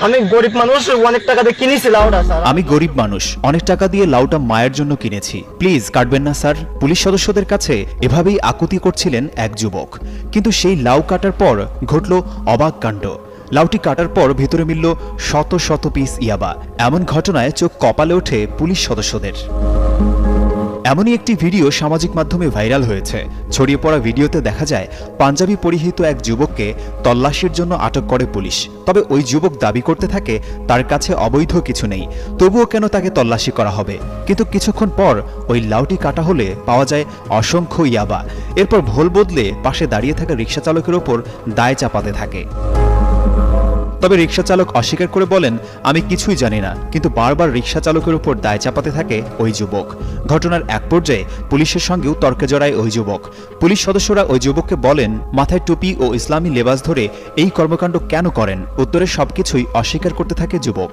আমি গরিব মানুষ, অনেক টাকা দিয়ে কিনেছি লাউটা, স্যার। আমি গরিব মানুষ, অনেক টাকা দিয়ে লাউটা মায়ের জন্য কিনেছি। প্লিজ, কাটবেন না, স্যার। পুলিশ সদস্যদের কাছে এভাবেই আকুতি করছিলেন এক যুবক। কিন্তু সেই লাউ কাটার পর ঘটল অবাক কাণ্ড। লাউটি কাটার পর ভিতরে মিলল শত শত পিস ইয়াবা। এমন ঘটনায় চোখ কপালে ওঠে পুলিশ সদস্যদের। এমনই একটি ভিডিও সামাজিক মাধ্যমে ভাইরাল হয়েছে। ছড়িয়ে পড়া ভিডিওতে দেখা যায়, পাঞ্জাবি পরিহিত এক যুবককে তল্লাশির জন্য আটক করে পুলিশ। তবে ওই যুবক দাবি করতে থাকে, তার কাছে অবৈধ কিছু নেই। তবুও কেন তাকে তল্লাশি করা হবে? কিন্তু কিছুক্ষণ পর ওই লাউটি কাটা হলে পাওয়া যায় অসংখ্য ইয়াবা। এরপর ভোল বদলে পাশে দাঁড়িয়ে থাকা রিক্সা চালকের ওপর দায় চাপাতে থাকে। তবে রিক্সা চালক অস্বীকার করে বলেন, আমি কিছুই জানি না। কিন্তু বারবার রিক্সা চালকের উপর দায় চাপাতে থাকে ওই যুবক। ঘটনার এক পর্যায়ে পুলিশের সঙ্গেও তর্কে জড়ায় ওই যুবক। পুলিশ সদস্যরা ওই যুবককে বলেন, মাথায় টুপি ও ইসলামী লেবাস ধরে এই কর্মকাণ্ড কেন করেন? উত্তরে সবকিছুই অস্বীকার করতে থাকে যুবক।